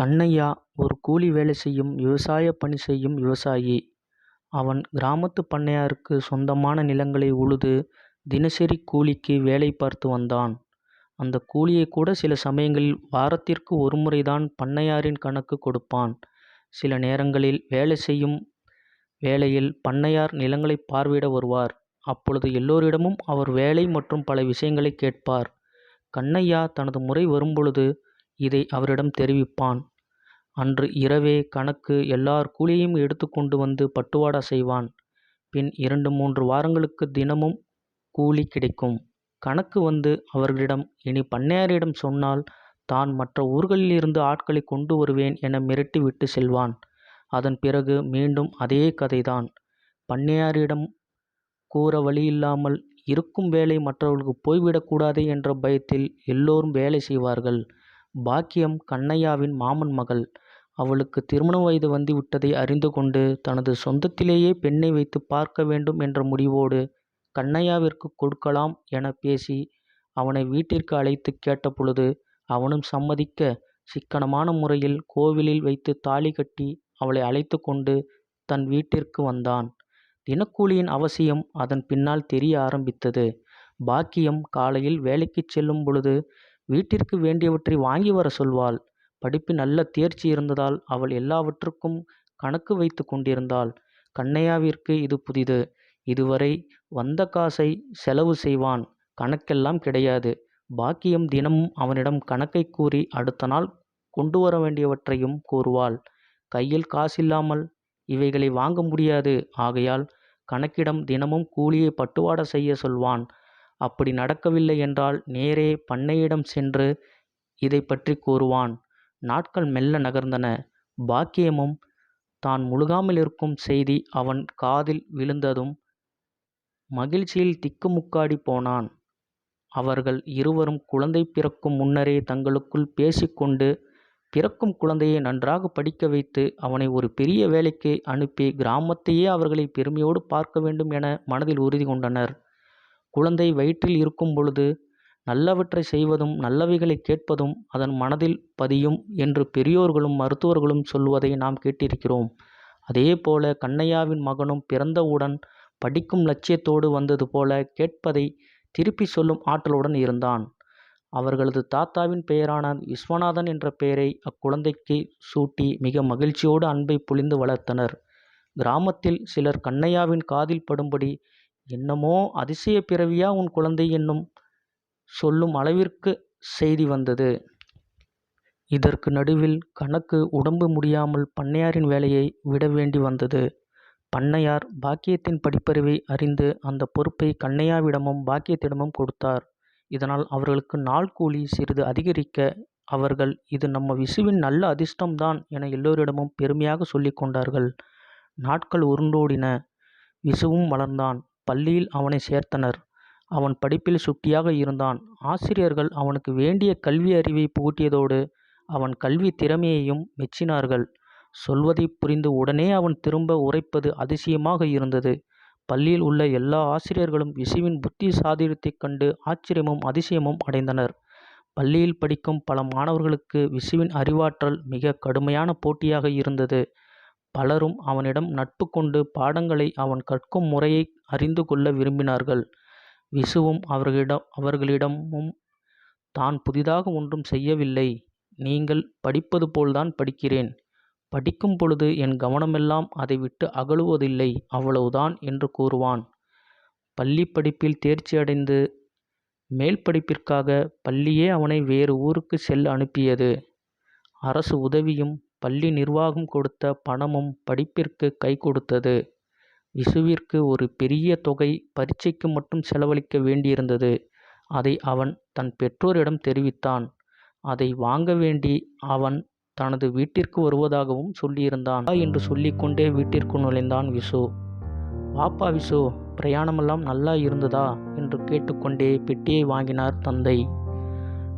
கண்ணையா ஒரு கூலி வேலை செய்யும் விவசாயப் பணி செய்யும் விவசாயி. அவன் கிராமத்துப் பண்ணையாருக்கு சொந்தமான நிலங்களை உழுது தினசரி கூலிக்கு வேலை பார்த்து வந்தான். அந்தக் கூலியைக் கூட சில சமயங்களில் வாரத்திற்கு ஒருமுறை தான் பண்ணையாரின் கணக்குக் கொடுப்பான். சில நேரங்களில் வேலை செய்யும் வேளையில் பண்ணையார் நிலங்களைப் பார்வையிட வருவார். அப்பொழுது எல்லோரிடமும் அவர் வேலை மற்றும் பல விஷயங்களைக் கேட்பார். கண்ணையா தனது முறை வரும்பொழுது இதை அவரிடம் தெரிவிப்பான். அன்று இரவே கணக்கு எல்லார் கூலியையும் எடுத்துக்கொண்டு வந்து பட்டுவாடா செய்வான். பின் இரண்டு மூன்று வாரங்களுக்கு தினமும் கூலி கிடைக்கும். கணக்கு வந்து அவர்களிடம் இனி பண்ணையாரிடம் சொன்னால் தான் மற்ற ஊர்களிலிருந்து ஆட்களை கொண்டு வருவேன் என மிரட்டி விட்டு செல்வான். அதன் பிறகு மீண்டும் அதே கதைதான். பண்ணையாரிடம் கூற வழியில்லாமல் இருக்கும் வேலை மற்றவர்களுக்கு போய்விடக்கூடாது என்ற பயத்தில் எல்லோரும் வேலை செய்வார்கள். பாக்கியம் கண்ணையாவின் மாமன் மகள். அவளுக்கு திருமண வயது வந்து விட்டதை அறிந்து கொண்டு தனது சொந்தத்திலேயே பெண்ணை வைத்து பார்க்க வேண்டும் என்ற முடிவோடு கண்ணையாவிற்கு கொடுக்கலாம் என பேசி அவனை வீட்டிற்கு அழைத்துக் கேட்டபொழுது அவனும் சம்மதிக்க சிக்கனமான முறையில் கோவிலில் வைத்து தாலி கட்டி அவளை அழைத்து கொண்டு தன் வீட்டிற்கு வந்தான். தினக்கூலியின் அவசியம் அதன் பின்னால் தெரிய ஆரம்பித்தது. பாக்கியம் காலையில் வேலைக்கு செல்லும் பொழுது வீட்டிற்கு வேண்டியவற்றை வாங்கி வர சொல்வாள். படிப்பில் நல்ல தேர்ச்சி இருந்ததால் அவள் எல்லாவற்றுக்கும் கணக்கு வைத்து கொண்டிருந்தாள். கண்ணையாவிற்கு இது புதிது. இதுவரை வந்த காசை செலவு செய்வான் கணக்கெல்லாம் கிடையாது. பாக்கியம் தினமும் அவனிடம் கணக்கை கூறி அடுத்த நாள் கொண்டு வர வேண்டியவற்றையும் கூறுவாள். கையில் காசில்லாமல் இவைகளை வாங்க முடியாது. ஆகையால் கணக்கிடம் தினமும் கூலியை பட்டுவாடை செய்ய சொல்வான். அப்படி நடக்கவில்லை என்றால் நேரே பண்ணையிடம் சென்று இதை பற்றி கூறுவான். நாட்கள் மெல்ல நகர்ந்தன. பாக்கியமும் தான் முழுகாமல் இருக்கும் செய்தி அவன் காதில் விழுந்ததும் மகிழ்ச்சியில் திக்குமுக்காடிப் போனான். அவர்கள் இருவரும் குழந்தை பிறக்கும் முன்னரே தங்களுக்குள் பேசிக் கொண்டு பிறக்கும் குழந்தையை நன்றாக படிக்க வைத்து அவனை ஒரு பெரிய வேலைக்கு அனுப்பி கிராமத்தையே அவர்களை பெருமையோடு பார்க்க வேண்டும் என மனதில் உறுதி கொண்டனர். குழந்தை வயிற்றில் இருக்கும் பொழுது நல்லவற்றை செய்வதும் நல்லவைகளைக் கேட்பதும் அதன் மனதில் பதியும் என்று பெரியோர்களும் மருத்துவர்களும் சொல்வதை நாம் கேட்டிருக்கிறோம். அதே போல கண்ணையாவின் மகனும் பிறந்தவுடன் படிக்கும் லட்சியத்தோடு வந்தது போல கேட்பதை திருப்பிச் சொல்லும் ஆற்றலுடன் இருந்தான். அவர்களது தாத்தாவின் பெயரான விஸ்வநாதன் என்ற பெயரை அக்குழந்தைக்கு சூட்டி மிக மகிழ்ச்சியோடு அன்பை பொழிந்து வளர்த்தனர். கிராமத்தில் சிலர் கண்ணையாவின் காதில் படும்படி என்னமோ அதிசய பிறவியா உன் குழந்தை என்னும் சொல்லும் அளவிற்கு செய்தி வந்தது. இதற்கு நடுவில் கணக்கு உடம்பு முடியாமல் பண்ணையாரின் வேலையை விட வேண்டி வந்தது. பண்ணையார் பாக்கியத்தின் படிப்பறிவை அறிந்து அந்த பொறுப்பை கண்ணையாவிடமும் பாக்கியத்திடமும் கொடுத்தார். இதனால் அவர்களுக்கு நாள் கூலி சிறிது அதிகரிக்க அவர்கள் இது நம்ம விசுவின் நல்ல அதிர்ஷ்டம் தான் என எல்லோரிடமும் பெருமையாக சொல்லிக் கொண்டார்கள். நாட்கள் உருண்டோடின. விசுவும் வளர்ந்தான். பள்ளியில் அவனை சேர்த்தனர். அவன் படிப்பில் சுட்டியாக இருந்தான். ஆசிரியர்கள் அவனுக்கு வேண்டிய கல்வி அறிவை புகுட்டியதோடு அவன் கல்வி திறமையையும் மெச்சினார்கள். சொல்வதைப் புரிந்து உடனே அவன் திரும்ப உரைப்பது அதிசயமாக இருந்தது. பள்ளியில் உள்ள எல்லா ஆசிரியர்களும் விசுவின் புத்தி சாதுரியத்தைக் கண்டு ஆச்சரியமும் அதிசயமும் அடைந்தனர். பள்ளியில் படிக்கும் பல மாணவர்களுக்கு விசுவின் அறிவாற்றல் மிக கடுமையான போட்டியாக இருந்தது. பலரும் அவனிடம் நட்பு கொண்டு பாடங்களை அவன் கற்கும் முறையை அறிந்து கொள்ள விரும்பினார்கள். விசுவும் அவர்களிடமும் தான் புதிதாக ஒன்றும் செய்யவில்லை. நீங்கள் படிப்பது போல்தான் படிக்கிறேன். படிக்கும் பொழுது என் கவனமெல்லாம் அதை விட்டு அகழுவதில்லை அவ்வளவுதான் என்று கூறுவான். பள்ளி படிப்பில் தேர்ச்சி அடைந்து மேல் படிப்பிற்காக பள்ளியே அவனை வேறு ஊருக்கு செல்ல அனுப்பியது. அரசு உதவியும் பள்ளி நிர்வாகம் கொடுத்த பணமும் படிப்பிற்கு கை கொடுத்தது. விசுவிற்கு ஒரு பெரிய தொகை பரீட்சைக்கு மட்டும் செலவழிக்க வேண்டியிருந்தது. அதை அவன் தன் பெற்றோரிடம் தெரிவித்தான். அதை வாங்க வேண்டி அவன் தனது வீட்டிற்கு வருவதாகவும் சொல்லியிருந்தான். என்று சொல்லிக்கொண்டே கொண்டே நுழைந்தான் விசு. வாப்பா விசு பிரயாணமெல்லாம் நல்லா இருந்ததா? என்று கேட்டுக்கொண்டே பெட்டியை வாங்கினார் தந்தை.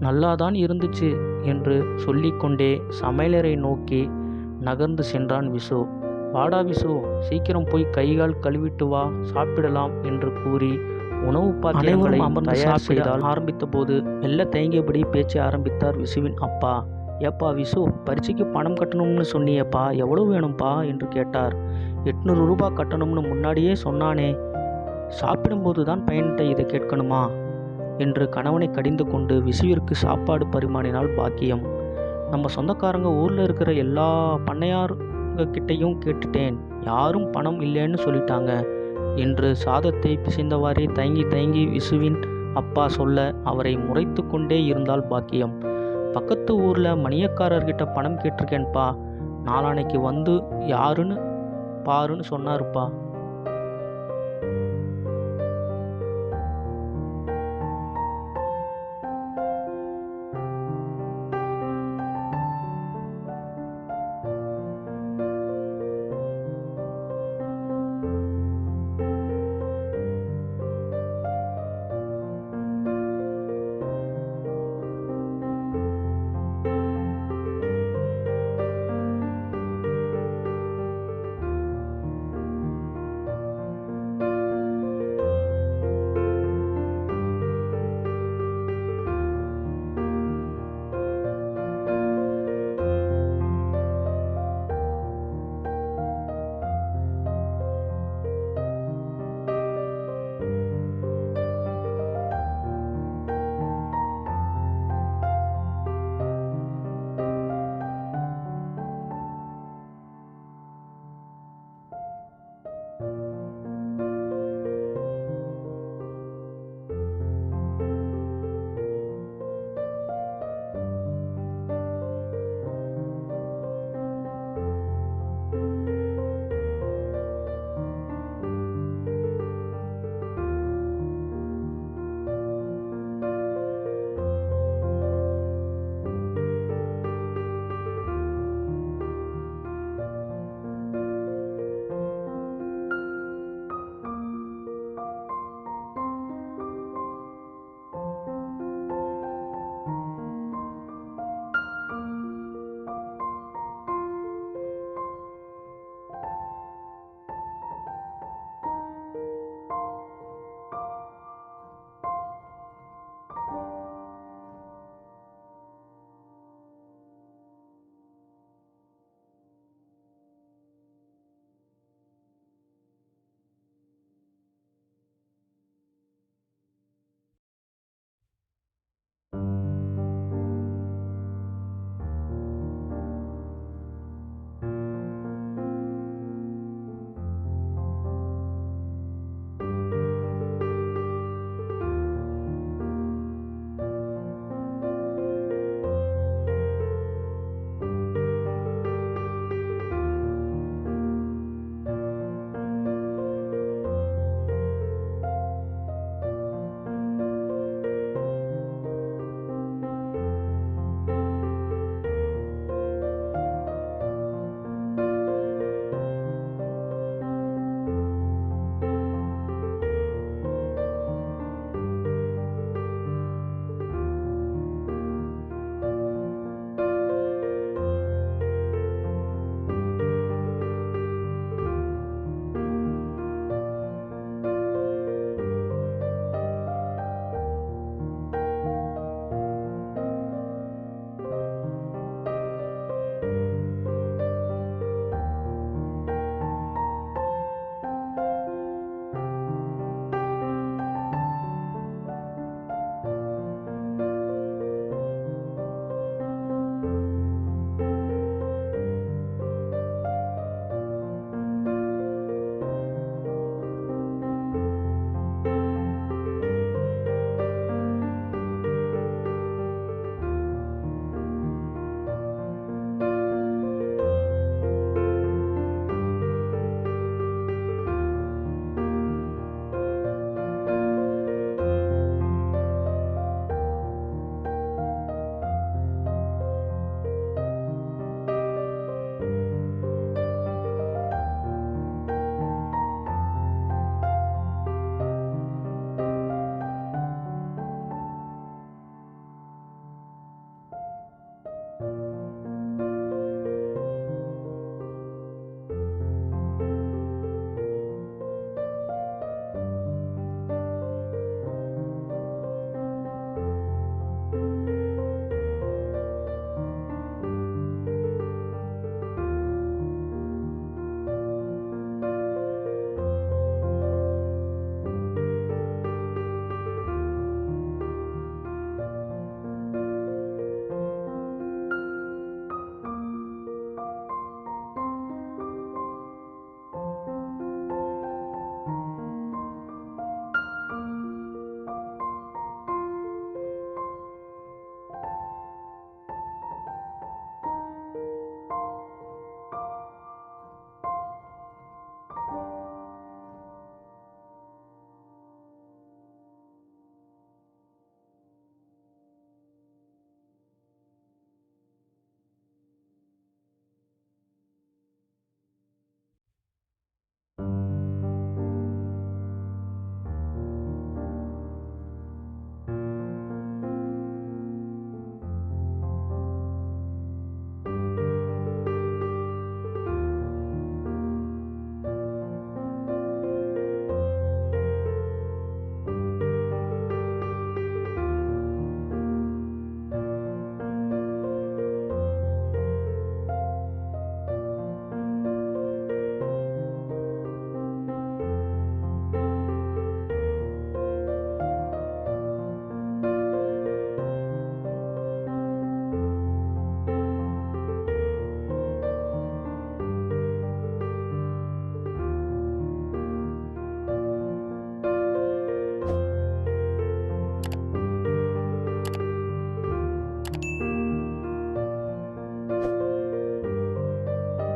நல்லாதான் இருந்துச்சு என்று சொல்லிக் கொண்டே சமையலறை நோக்கி நகர்ந்து சென்றான் விசு. வாடா விசு சீக்கிரம் போய் கை கால் கழுவிட்டு வா சாப்பிடலாம் என்று கூறி உணவுப் பாத்திரங்களை தயார் செய்ய ஆரம்பித்தபோது மெல்லத் தயங்கியபடி பேச்சை ஆரம்பித்தார் விசுவின் அப்பா. ஏப்பா விசு பரீட்சைக்கு பணம் கட்டணும்னு சொன்னியேப்பா எவ்வளோ வேணும்ப்பா என்று கேட்டார் எட்நூறு ரூபா கட்டணும்னு முன்னாடியே சொன்னானே சாப்பிடும்போது தான் பையன்கிட்ட இதை கேட்கணுமா என்று கணவனை கடிந்து கொண்டு விசுவிற்கு சாப்பாடு பரிமாறினால் பாக்கியம். நம்ம சொந்தக்காரங்க ஊரில் இருக்கிற எல்லா பண்ணையாருங்க கிட்டையும் கேட்டுட்டேன். யாரும் பணம் இல்லைன்னு சொல்லிட்டாங்க. என்று சாதத்தை பிசைந்தவாறே தயங்கி தயங்கி விசுவின் அப்பா சொல்ல அவரை முறைத்து கொண்டே இருந்தால் பாக்கியம். பக்கத்து ஊரில் மணியக்காரர்கிட்ட பணம் கேட்டிருக்கேன்ப்பா நாளானைக்கு வந்து யாருன்னு பாருன்னு சொன்னாருப்பா.